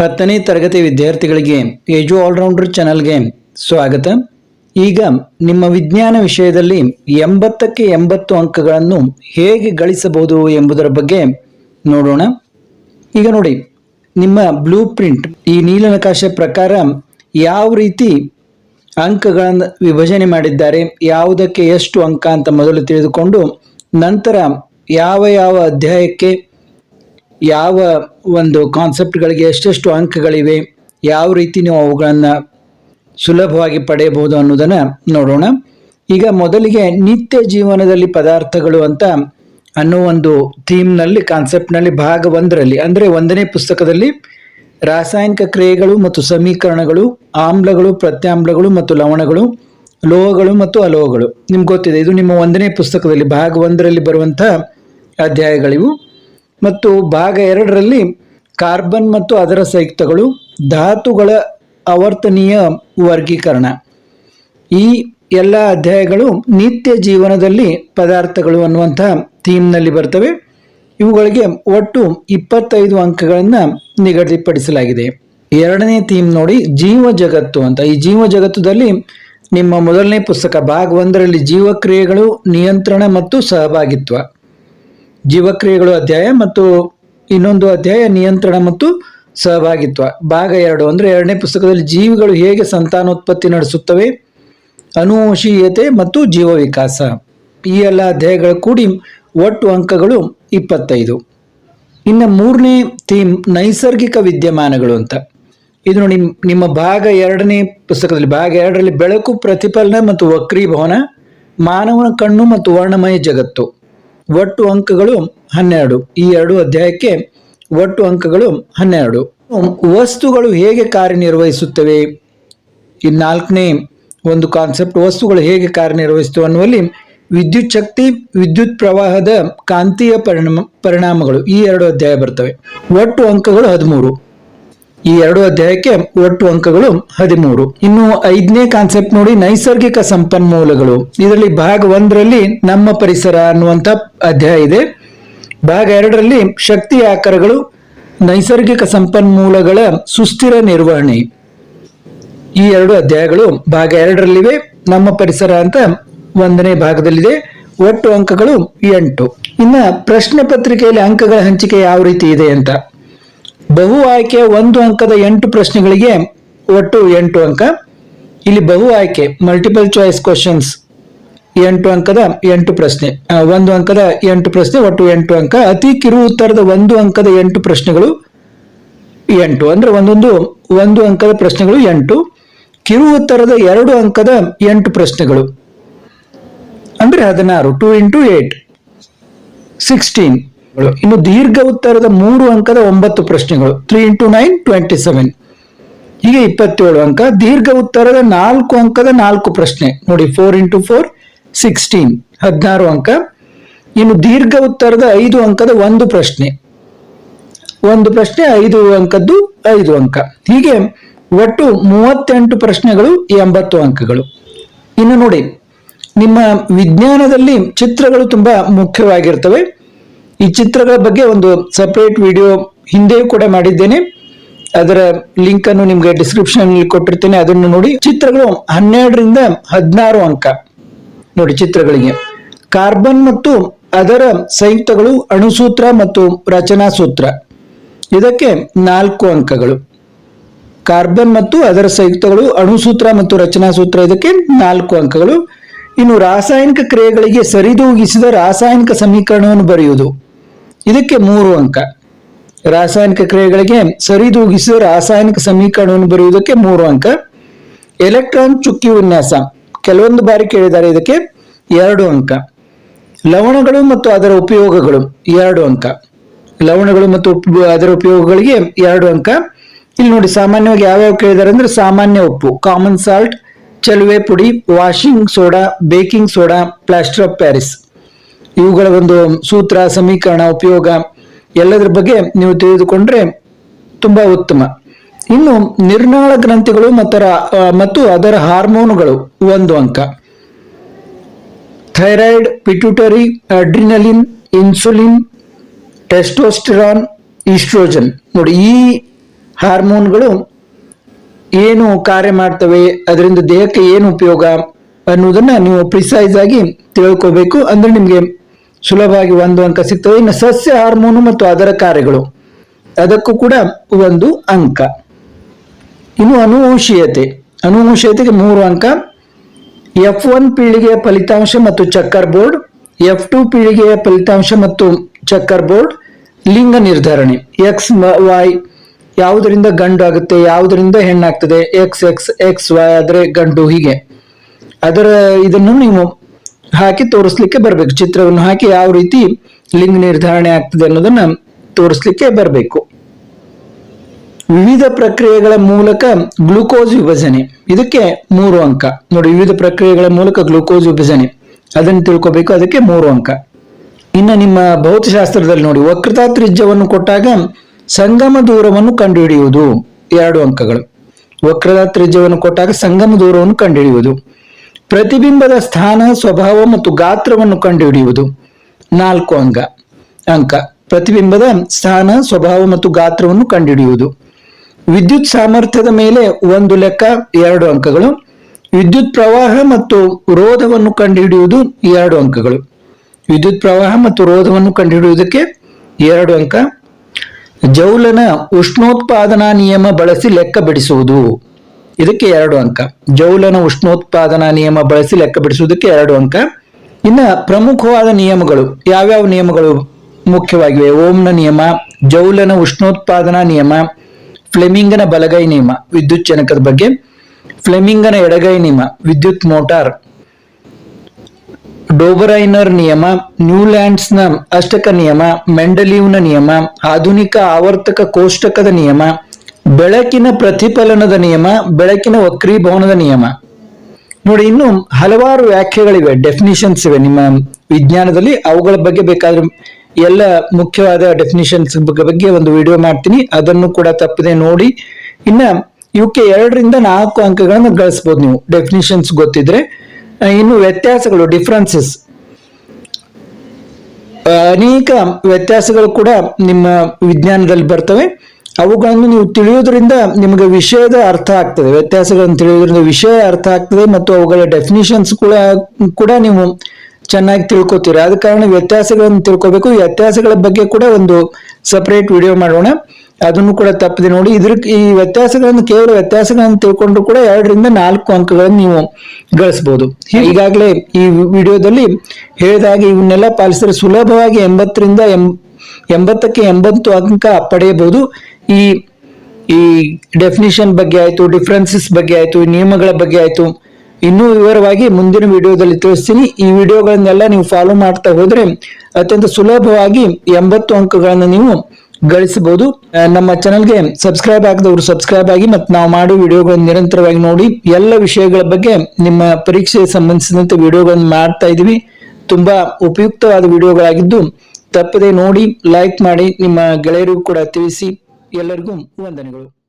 ಹತ್ತನೇ ತರಗತಿ ವಿದ್ಯಾರ್ಥಿಗಳಿಗೆ ಏಜು ಆಲ್ರೌಂಡರ್ ಚಾನಲ್ಗೆ ಸ್ವಾಗತ. ಈಗ ನಿಮ್ಮ ವಿಜ್ಞಾನ ವಿಷಯದಲ್ಲಿ ಎಂಬತ್ತಕ್ಕೆ ಎಂಬತ್ತು ಅಂಕಗಳನ್ನು ಹೇಗೆ ಗಳಿಸಬಹುದು ಎಂಬುದರ ಬಗ್ಗೆ ನೋಡೋಣ. ಈಗ ನೋಡಿ, ನಿಮ್ಮ ಬ್ಲೂ ಪ್ರಿಂಟ್ ಈ ನೀಲನಕಾಶೆ ಪ್ರಕಾರ ಯಾವ ರೀತಿ ಅಂಕಗಳನ್ನು ವಿಭಜನೆ ಮಾಡಿದ್ದಾರೆ, ಯಾವುದಕ್ಕೆ ಎಷ್ಟು ಅಂಕ ಅಂತ ಮೊದಲು ತಿಳಿದುಕೊಂಡು ನಂತರ ಯಾವ ಯಾವ ಅಧ್ಯಾಯಕ್ಕೆ ಯಾವ ಒಂದು ಕಾನ್ಸೆಪ್ಟ್ಗಳಿಗೆ ಎಷ್ಟೆಷ್ಟು ಅಂಕಗಳಿವೆ, ಯಾವ ರೀತಿ ನೀವು ಅವುಗಳನ್ನು ಸುಲಭವಾಗಿ ಪಡೆಯಬಹುದು ಅನ್ನೋದನ್ನು ನೋಡೋಣ. ಈಗ ಮೊದಲಿಗೆ ನಿತ್ಯ ಜೀವನದಲ್ಲಿ ಪದಾರ್ಥಗಳು ಅಂತ ಅನ್ನೋ ಒಂದು ಥೀಮ್ನಲ್ಲಿ ಕಾನ್ಸೆಪ್ಟ್ನಲ್ಲಿ ಭಾಗ ಒಂದರಲ್ಲಿ, ಅಂದರೆ ಒಂದನೇ ಪುಸ್ತಕದಲ್ಲಿ ರಾಸಾಯನಿಕ ಕ್ರಿಯೆಗಳು ಮತ್ತು ಸಮೀಕರಣಗಳು, ಆಮ್ಲಗಳು, ಪ್ರತ್ಯಾಮ್ಲಗಳು ಮತ್ತು ಲವಣಗಳು, ಲೋಹಗಳು ಮತ್ತು ಅಲೋಹಗಳು. ನಿಮ್ಗೆ ಗೊತ್ತಿದೆ, ಇದು ನಿಮ್ಮ ಒಂದನೇ ಪುಸ್ತಕದಲ್ಲಿ ಭಾಗ ಒಂದರಲ್ಲಿ ಬರುವಂಥ ಅಧ್ಯಾಯಗಳಿವು. ಮತ್ತು ಭಾಗ ಎರಡರಲ್ಲಿ ಕಾರ್ಬನ್ ಮತ್ತು ಅದರ ಸಂಯುಕ್ತಗಳು ಧಾತುಗಳ ಆವರ್ತನೀಯ ವರ್ಗೀಕರಣ. ಈ ಎಲ್ಲ ಅಧ್ಯಾಯಗಳು ನಿತ್ಯ ಜೀವನದಲ್ಲಿ ಪದಾರ್ಥಗಳು ಅನ್ನುವಂಥ ಥೀಮ್ನಲ್ಲಿ ಬರ್ತವೆ. ಇವುಗಳಿಗೆ ಒಟ್ಟು ಇಪ್ಪತ್ತೈದು ಅಂಕಗಳನ್ನು ನಿಗದಿಪಡಿಸಲಾಗಿದೆ. ಎರಡನೇ ಥೀಮ್ ನೋಡಿ, ಜೀವ ಜಗತ್ತು ಅಂತ. ಈ ಜೀವ ಜಗತ್ತುದಲ್ಲಿ ನಿಮ್ಮ ಮೊದಲನೇ ಪುಸ್ತಕ ಭಾಗ ಒಂದರಲ್ಲಿ ಜೀವಕ್ರಿಯೆಗಳು, ನಿಯಂತ್ರಣ ಮತ್ತು ಸಹಭಾಗಿತ್ವ. ಜೀವಕ್ರಿಯೆಗಳು ಅಧ್ಯಾಯ ಮತ್ತು ಇನ್ನೊಂದು ಅಧ್ಯಾಯ ನಿಯಂತ್ರಣ ಮತ್ತು ಸಹಭಾಗಿತ್ವ. ಭಾಗ ಎರಡು ಅಂದರೆ ಎರಡನೇ ಪುಸ್ತಕದಲ್ಲಿ ಜೀವಿಗಳು ಹೇಗೆ ಸಂತಾನೋತ್ಪತ್ತಿ ನಡೆಸುತ್ತವೆ? ಅನುವಂಶೀಯತೆ ಮತ್ತು ಜೀವ ವಿಕಾಸ ಈ ಎಲ್ಲ ಅಧ್ಯಾಯಗಳು ಕೂಡಿ ಒಟ್ಟು ಅಂಕಗಳು ಇಪ್ಪತ್ತೈದು. ಇನ್ನು ಮೂರನೇ ಥೀಮ್, ನೈಸರ್ಗಿಕ ವಿದ್ಯಮಾನಗಳು ಅಂತ. ಇದು ನಿಮ್ಮ ನಿಮ್ಮ ಭಾಗ ಎರಡನೇ ಪುಸ್ತಕದಲ್ಲಿ, ಭಾಗ ಎರಡರಲ್ಲಿ ಬೆಳಕು, ಪ್ರತಿಫಲನ ಮತ್ತು ವಕ್ರೀಭವನ, ಮಾನವನ ಕಣ್ಣು ಮತ್ತು ವರ್ಣಮಯ ಜಗತ್ತು. ಒಟ್ಟು ಅಂಕಗಳು ಹನ್ನೆರಡು. ಈ ಎರಡು ಅಧ್ಯಾಯಕ್ಕೆ ಒಟ್ಟು ಅಂಕಗಳು ಹನ್ನೆರಡು. ವಸ್ತುಗಳು ಹೇಗೆ ಕಾರ್ಯನಿರ್ವಹಿಸುತ್ತವೆ? ಈ ನಾಲ್ಕನೇ ಒಂದು ಕಾನ್ಸೆಪ್ಟ್ ವಸ್ತುಗಳು ಹೇಗೆ ಕಾರ್ಯನಿರ್ವಹಿಸುತ್ತವೆ ಅನ್ನುವಲ್ಲಿ ವಿದ್ಯುತ್ ಶಕ್ತಿ, ವಿದ್ಯುತ್ ಪ್ರವಾಹದ ಕಾಂತೀಯ ಪರಿಣಾಮ, ಪರಿಣಾಮಗಳು ಈ ಎರಡು ಅಧ್ಯಾಯ ಬರ್ತವೆ. ಒಟ್ಟು ಅಂಕಗಳು ಹದಿಮೂರು. ಈ ಎರಡು ಅಧ್ಯಾಯಕ್ಕೆ ಒಟ್ಟು ಅಂಕಗಳು ಹದಿಮೂರು. ಇನ್ನು ಐದನೇ ಕಾನ್ಸೆಪ್ಟ್ ನೋಡಿ ನೈಸರ್ಗಿಕ ಸಂಪನ್ಮೂಲಗಳು. ಇದರಲ್ಲಿ ಭಾಗ ಒಂದರಲ್ಲಿ ನಮ್ಮ ಪರಿಸರ ಅನ್ನುವಂಥ ಅಧ್ಯಾಯ ಇದೆ. ಭಾಗ ಎರಡರಲ್ಲಿ ಶಕ್ತಿ ಆಕಾರಗಳು, ನೈಸರ್ಗಿಕ ಸಂಪನ್ಮೂಲಗಳ ಸುಸ್ಥಿರ ನಿರ್ವಹಣೆ. ಈ ಎರಡು ಅಧ್ಯಾಯಗಳು ಭಾಗ ಎರಡರಲ್ಲಿವೆ. ನಮ್ಮ ಪರಿಸರ ಅಂತ ಒಂದನೇ ಭಾಗದಲ್ಲಿದೆ. ಒಟ್ಟು ಅಂಕಗಳು ಎಂಟು. ಇನ್ನ ಪ್ರಶ್ನೆ ಪತ್ರಿಕೆಯಲ್ಲಿ ಅಂಕಗಳ ಹಂಚಿಕೆ ಯಾವ ರೀತಿ ಇದೆ ಅಂತ. ಬಹು ಆಯ್ಕೆ ಒಂದು ಅಂಕದ ಎಂಟು ಪ್ರಶ್ನೆಗಳಿಗೆ ಒಟ್ಟು ಎಂಟು ಅಂಕ. ಇಲ್ಲಿ ಬಹು ಆಯ್ಕೆ ಮಲ್ಟಿಪಲ್ ಚಾಯ್ಸ್ ಕ್ವಶನ್ಸ್ ಎಂಟು ಅಂಕದ ಎಂಟು ಪ್ರಶ್ನೆ. ಒಂದು ಅಂಕದ ಎಂಟು ಪ್ರಶ್ನೆ, ಒಟ್ಟು ಎಂಟು ಅಂಕ. ಅತಿ ಕಿರು ಉತ್ತರದ ಒಂದು ಅಂಕದ ಎಂಟು ಪ್ರಶ್ನೆಗಳು ಎಂಟು. ಅಂದ್ರೆ ಒಂದೊಂದು, ಒಂದು ಅಂಕದ ಪ್ರಶ್ನೆಗಳು ಎಂಟು. ಕಿರು ಉತ್ತರದ ಎರಡು ಅಂಕದ ಎಂಟು ಪ್ರಶ್ನೆಗಳು. ಅಂದ್ರೆ ಹದಿನಾರು ಟೂ ಇಂಟು ಏಟ್ ಸಿಕ್ಸ್ಟೀನ್ ಇನ್ನು ದೀರ್ಘ ಉತ್ತರದ ಮೂರು ಅಂಕದ ಒಂಬತ್ತು ಪ್ರಶ್ನೆಗಳು. Three into nine twenty seven ಹೀಗೆ ಇಪ್ಪತ್ತೇಳು ಅಂಕ. ದೀರ್ಘ ಉತ್ತರದ ನಾಲ್ಕು ಅಂಕದ ನಾಲ್ಕು ಪ್ರಶ್ನೆ. ನೋಡಿ ಫೋರ್ ಇಂಟು ಫೋರ್ ಸಿಕ್ಸ್ಟೀನ್ ಹದಿನಾರು ಅಂಕ. ಇನ್ನು ದೀರ್ಘ ಉತ್ತರದ ಐದು ಅಂಕದ ಒಂದು ಪ್ರಶ್ನೆ. ಒಂದು ಪ್ರಶ್ನೆ, ಐದು ಅಂಕದ್ದು ಐದು ಅಂಕ. ಹೀಗೆ ಒಟ್ಟು ಮೂವತ್ತೆಂಟು ಪ್ರಶ್ನೆಗಳು ಎಂಬತ್ತು ಅಂಕಗಳು. ಇನ್ನು ನೋಡಿ, ನಿಮ್ಮ ವಿಜ್ಞಾನದಲ್ಲಿ ಚಿತ್ರಗಳು ತುಂಬಾ ಮುಖ್ಯವಾಗಿರ್ತವೆ. ಈ ಚಿತ್ರಗಳ ಬಗ್ಗೆ ಒಂದು ಸಪ್ರೇಟ್ ವಿಡಿಯೋ ಹಿಂದೆಯೂ ಕೂಡ ಮಾಡಿದ್ದೇನೆ. ಅದರ ಲಿಂಕ್ ಅನ್ನು ನಿಮ್ಗೆ ಡಿಸ್ಕ್ರಿಪ್ಷನ್ ಅಲ್ಲಿ ಕೊಟ್ಟಿರ್ತೇನೆ. ಅದನ್ನು ನೋಡಿ. ಚಿತ್ರಗಳು ಹನ್ನೆರಡರಿಂದ ಹದಿನಾರು ಅಂಕ. ನೋಡಿ ಚಿತ್ರಗಳಿಗೆ. ಕಾರ್ಬನ್ ಮತ್ತು ಅದರ ಸಂಯುಕ್ತಗಳು ಅಣುಸೂತ್ರ ಮತ್ತು ರಚನಾ ಸೂತ್ರ. ಇದಕ್ಕೆ ನಾಲ್ಕು ಅಂಕಗಳು. ಕಾರ್ಬನ್ ಮತ್ತು ಅದರ ಸಂಯುಕ್ತಗಳು ಅಣುಸೂತ್ರ ಮತ್ತು ರಚನಾ ಸೂತ್ರ. ಇದಕ್ಕೆ ನಾಲ್ಕು ಅಂಕಗಳು. ಇನ್ನು ರಾಸಾಯನಿಕ ಕ್ರಿಯೆಗಳಿಗೆ ಸರಿದೂಗಿಸಿದ ರಾಸಾಯನಿಕ ಸಮೀಕರಣವನ್ನು ಬರೆಯುವುದು. ಇದಕ್ಕೆ ಮೂರು ಅಂಕ. ರಾಸಾಯನಿಕ ಕ್ರಿಯೆಗಳಿಗೆ ಸರಿದೂಗಿಸಿದ ರಾಸಾಯನಿಕ ಸಮೀಕರಣವನ್ನು ಬರೆಯುವುದಕ್ಕೆ ಮೂರು ಅಂಕ. ಎಲೆಕ್ಟ್ರಾನ್ ಚುಕ್ಕಿ ವಿನ್ಯಾಸ. ಕೆಲವೊಂದು ಬಾರಿ ಕೇಳಿದ್ದಾರೆ, ಇದಕ್ಕೆ ಎರಡು ಅಂಕ. ಲವಣಗಳು ಮತ್ತು ಅದರ ಉಪಯೋಗಗಳು, ಎರಡು ಅಂಕ. ಲವಣಗಳು ಮತ್ತು ಅದರ ಉಪಯೋಗಗಳಿಗೆ ಎರಡು ಅಂಕ. ಇಲ್ಲಿ ನೋಡಿ, ಸಾಮಾನ್ಯವಾಗಿ ಯಾವ್ಯಾವ ಕೇಳಿದ್ದಾರೆ ಅಂದ್ರೆ ಸಾಮಾನ್ಯ ಉಪ್ಪು. ಕಾಮನ್ ಸಾಲ್ಟ್, ಚಲುವೆ ಪುಡಿ, washing soda, baking soda, plaster of Paris. ಇವುಗಳ ಒಂದು ಸೂತ್ರ, ಸಮೀಕರಣ, ಉಪಯೋಗ ಎಲ್ಲದರ ಬಗ್ಗೆ ನೀವು ತಿಳಿದುಕೊಂಡ್ರೆ ತುಂಬಾ ಉತ್ತಮ. ಇನ್ನು ನಿರ್ನಾಳ ಗ್ರಂಥಿಗಳು ಮತ್ತರ ಮತ್ತು ಅದರ ಹಾರ್ಮೋನುಗಳು ಒಂದು ಅಂಕ. Thyroid, pituitary, adrenaline, insulin, testosterone, oestrogen. ನೋಡಿ, ಈ ಹಾರ್ಮೋನ್ಗಳು ಏನು ಕಾರ್ಯ ಮಾಡ್ತವೆ, ಅದರಿಂದ ದೇಹಕ್ಕೆ ಏನು ಉಪಯೋಗ ಅನ್ನೋದನ್ನ ನೀವು ಪ್ರಿಸೈಸ್ ಆಗಿ ತಿಳ್ಕೋಬೇಕು. ಅಂದ್ರೆ ನಿಮಗೆ ಸುಲಭವಾಗಿ ಒಂದು ಅಂಕ ಸಿಗ್ತದೆ. ಇನ್ನು ಸಸ್ಯ ಹಾರ್ಮೋನು ಮತ್ತು ಅದರ ಕಾರ್ಯಗಳು. ಅದಕ್ಕೂ ಕೂಡ ಒಂದು ಅಂಕ. ಇನ್ನು ಅನುವಂಶೀಯತೆ ಅನುವಂಶೀಯತೆಗೆ ಮೂರು ಅಂಕ. ಎಫ್ ಒನ್ ಪೀಳಿಗೆಯ ಫಲಿತಾಂಶ ಮತ್ತು ಚಕ್ಕರ್ ಬೋರ್ಡ್. ಎಫ್ ಟು ಪೀಳಿಗೆಯ ಫಲಿತಾಂಶ ಮತ್ತು ಚಕ್ಕರ್ ಬೋರ್ಡ್. ಲಿಂಗ ನಿರ್ಧಾರಣೆ. ಎಕ್ಸ್ ವೈ ಯಾವುದರಿಂದ ಗಂಡು ಆಗುತ್ತೆ, ಯಾವುದರಿಂದ ಹೆಣ್ಣಾಗ್ತದೆ ಎಕ್ಸ್ ಎಕ್ಸ್ ಎಕ್ಸ್ ವೈ ಆದ್ರೆ ಗಂಡು ಹೀಗೆ. ಅದರ ಇದನ್ನು ನೀವು ಹಾಕಿ ತೋರಿಸ್ಲಿಕ್ಕೆ ಬರಬೇಕು. ಚಿತ್ರವನ್ನು ಹಾಕಿ ಯಾವ ರೀತಿ ಲಿಂಗ ನಿರ್ಧಾರಣೆ ಆಗ್ತದೆ ಅನ್ನೋದನ್ನ ತೋರಿಸ್ಲಿಕ್ಕೆ ಬರಬೇಕು. ವಿವಿಧ ಪ್ರಕ್ರಿಯೆಗಳ ಮೂಲಕ ಗ್ಲೂಕೋಸ್ ವಿಭಜನೆ. ಇದಕ್ಕೆ ಮೂರು ಅಂಕ. ನೋಡಿ, ವಿವಿಧ ಪ್ರಕ್ರಿಯೆಗಳ ಮೂಲಕ ಗ್ಲೂಕೋಸ್ ವಿಭಜನೆ. ಅದನ್ನು ತಿಳ್ಕೋಬೇಕು, ಅದಕ್ಕೆ ಮೂರು ಅಂಕ. ಇನ್ನು ನಿಮ್ಮ ಭೌತಶಾಸ್ತ್ರದಲ್ಲಿ ನೋಡಿ, ವಕ್ರತಾ ತ್ರಿಜ್ಯವನ್ನು ಕೊಟ್ಟಾಗ ಸಂಗಮ ದೂರವನ್ನು ಕಂಡುಹಿಡಿಯುವುದು. ಎರಡು ಅಂಕಗಳು. ವಕ್ರತಾ ತ್ರಿಜ್ಯವನ್ನು ಕೊಟ್ಟಾಗ ಸಂಗಮ ದೂರವನ್ನು ಕಂಡುಹಿಡಿಯುವುದು. ಪ್ರತಿಬಿಂಬದ ಸ್ಥಾನ, ಸ್ವಭಾವ ಮತ್ತು ಗಾತ್ರವನ್ನು ಕಂಡುಹಿಡಿಯುವುದು. ನಾಲ್ಕು ಅಂಕ ಅಂಕ. ಪ್ರತಿಬಿಂಬದ ಸ್ಥಾನ, ಸ್ವಭಾವ ಮತ್ತು ಗಾತ್ರವನ್ನು ಕಂಡುಹಿಡಿಯುವುದು. ವಿದ್ಯುತ್ ಸಾಮರ್ಥ್ಯದ ಮೇಲೆ ಒಂದು ಲೆಕ್ಕ, ಎರಡು ಅಂಕಗಳು. ವಿದ್ಯುತ್ ಪ್ರವಾಹ ಮತ್ತು ರೋಧವನ್ನು ಕಂಡುಹಿಡಿಯುವುದು ಎರಡು ಅಂಕಗಳು. ವಿದ್ಯುತ್ ಪ್ರವಾಹ ಮತ್ತು ರೋಧವನ್ನು ಕಂಡುಹಿಡಿಯುವುದಕ್ಕೆ ಎರಡು ಅಂಕ. ಜೌಲನ ಉಷ್ಣೋತ್ಪಾದನಾ ನಿಯಮ ಬಳಸಿ ಲೆಕ್ಕ ಬಿಡಿಸುವುದು. ಇದಕ್ಕೆ ಎರಡು ಅಂಕ. ಜೌಲನ ಉಷ್ಣೋತ್ಪಾದನಾ ನಿಯಮ ಬಳಸಿ ಲೆಕ್ಕ ಬಿಡಿಸುವುದಕ್ಕೆ ಎರಡು ಅಂಕ. ಇನ್ನ ಪ್ರಮುಖವಾದ ನಿಯಮಗಳು, ಯಾವ್ಯಾವ ನಿಯಮಗಳು ಮುಖ್ಯವಾಗಿವೆ? ಓಂನ ನಿಯಮ, ಜೌಲನ ಉಷ್ಣೋತ್ಪಾದನಾ ನಿಯಮ, ಫ್ಲೆಮಿಂಗನ ಬಲಗೈ ನಿಯಮ, ವಿದ್ಯುತ್ ಜನಕದ ಬಗ್ಗೆ, ಫ್ಲೆಮಿಂಗನ ಎಡಗೈ ನಿಯಮ, ವಿದ್ಯುತ್ ಮೋಟಾರ್. ಡೋಬರೈನರ್ ನಿಯಮ, ನ್ಯೂಲ್ಯಾಂಡ್ಸ್ನ ಅಷ್ಟಕ ನಿಯಮ, ಮೆಂಡಲೀವ್ನ ನಿಯಮ, ಆಧುನಿಕ ಆವರ್ತಕ ಕೋಷ್ಟಕದ ನಿಯಮ ಬೆಳಕಿನ ಪ್ರತಿಫಲನದ ನಿಯಮ, ಬೆಳಕಿನ ವಕ್ರೀಭವನದ ನಿಯಮ. ನೋಡಿ, ಇನ್ನು ಹಲವಾರು ವ್ಯಾಖ್ಯೆಗಳಿವೆ ಡೆಫಿನಿಷನ್ಸ್ ಇವೆ. ನಿಮ್ಮ ವಿಜ್ಞಾನದಲ್ಲಿ ಅವುಗಳ ಬಗ್ಗೆ ಬೇಕಾದ್ರೆ ಎಲ್ಲ ಮುಖ್ಯವಾದ ಡೆಫಿನಿಷನ್ಸ್ ಬಗ್ಗೆ ಒಂದು ವಿಡಿಯೋ ಮಾಡ್ತೀನಿ. ಅದನ್ನು ಕೂಡ ತಪ್ಪದೆ ನೋಡಿ. ಇನ್ನ ಇವಕ್ಕೆ ಎರಡರಿಂದ ನಾಲ್ಕು ಅಂಕಗಳನ್ನು ಗಳಿಸ್ಬೋದು ನೀವು. ಡೆಫಿನಿಷನ್ಸ್ ಗೊತ್ತಿದ್ರೆ ಇನ್ನು ವ್ಯತ್ಯಾಸಗಳು ಡಿಫ್ರೆನ್ಸಸ್ ಅನೇಕ ವ್ಯತ್ಯಾಸಗಳು ಕೂಡ ನಿಮ್ಮ ವಿಜ್ಞಾನದಲ್ಲಿ ಬರ್ತವೆ. ಅವುಗಳನ್ನು ನೀವು ತಿಳಿಯೋದ್ರಿಂದ ನಿಮಗೆ ವಿಷಯದ ಅರ್ಥ ಆಗ್ತದೆ, ವ್ಯತ್ಯಾಸಗಳನ್ನು ತಿಳಿಯೋದ್ರಿಂದ ವಿಷಯ ಅರ್ಥ ಆಗ್ತದೆ ಮತ್ತು ಅವುಗಳ ಡೆಫಿನಿಷನ್ಸ್ ಕೂಡ ಕೂಡ ನೀವು ಚೆನ್ನಾಗಿ ತಿಳ್ಕೊತೀರಿ. ಆದ ಕಾರಣ ವ್ಯತ್ಯಾಸಗಳನ್ನು ತಿಳ್ಕೊಬೇಕು. ವ್ಯತ್ಯಾಸಗಳ ಬಗ್ಗೆ ಕೂಡ ಒಂದು ಸಪರೇಟ್ ವಿಡಿಯೋ ಮಾಡೋಣ. ಅದನ್ನು ಕೂಡ ತಪ್ಪದೆ ನೋಡಿ. ಇದ್ರ, ಈ ವ್ಯತ್ಯಾಸಗಳನ್ನು, ಕೇವಲ ವ್ಯತ್ಯಾಸಗಳನ್ನು ತಿಳ್ಕೊಂಡ್ರು ಕೂಡ ಎರಡರಿಂದ ನಾಲ್ಕು ಅಂಕಗಳನ್ನು ನೀವು ಗಳಿಸಬಹುದು. ಈಗಾಗಲೇ ಈ ವಿಡಿಯೋದಲ್ಲಿ ಹೇಳಿದಾಗ ಇವನ್ನೆಲ್ಲ ಪಾಲಿಸಿದ್ರೆ ಸುಲಭವಾಗಿ ಎಂಬತ್ತರಿಂದ ಎಂಬತ್ತಕ್ಕೆ ಎಂಬತ್ತು ಅಂಕ ಪಡೆಯಬಹುದು. ಈ ಈ ಡೆಫಿನಿಷನ್ ಬಗ್ಗೆ ಆಯಿತು ಡಿಫ್ರೆನ್ಸಸ್ ಬಗ್ಗೆ ಆಯಿತು ನಿಯಮಗಳ ಬಗ್ಗೆ ಆಯಿತು, ಇನ್ನೂ ವಿವರವಾಗಿ ಮುಂದಿನ ವಿಡಿಯೋದಲ್ಲಿ ತಿಳಿಸ್ತೀನಿ. ಈ ವಿಡಿಯೋಗಳನ್ನೆಲ್ಲ ನೀವು ಫಾಲೋ ಮಾಡ್ತಾ ಹೋದರೆ ಅತ್ಯಂತ ಸುಲಭವಾಗಿ ಎಂಬತ್ತು ಅಂಕಗಳನ್ನು ನೀವು ಗಳಿಸಬಹುದು. ನಮ್ಮ ಚಾನಲ್ಗೆ ಸಬ್ಸ್ಕ್ರೈಬ್ ಆಗದವರು ಸಬ್ಸ್ಕ್ರೈಬ್ ಆಗಿ ಮತ್ತು ನಾವು ಮಾಡೋ ವಿಡಿಯೋಗಳನ್ನು ನಿರಂತರವಾಗಿ ನೋಡಿ. ಎಲ್ಲ ವಿಷಯಗಳ ಬಗ್ಗೆ ನಿಮ್ಮ ಪರೀಕ್ಷೆಗೆ ಸಂಬಂಧಿಸಿದಂತೆ ವಿಡಿಯೋಗಳನ್ನು ಮಾಡ್ತಾ ಇದ್ದೀವಿ. ತುಂಬಾ ಉಪಯುಕ್ತವಾದ ವಿಡಿಯೋಗಳಾಗಿದ್ದು ತಪ್ಪದೆ ನೋಡಿ ಲೈಕ್ ಮಾಡಿ, ನಿಮ್ಮ ಗೆಳೆಯರಿಗೂ ಕೂಡ ತಿಳಿಸಿ. ಎಲ್ಲರಿಗೂ ವಂದನೆಗಳು.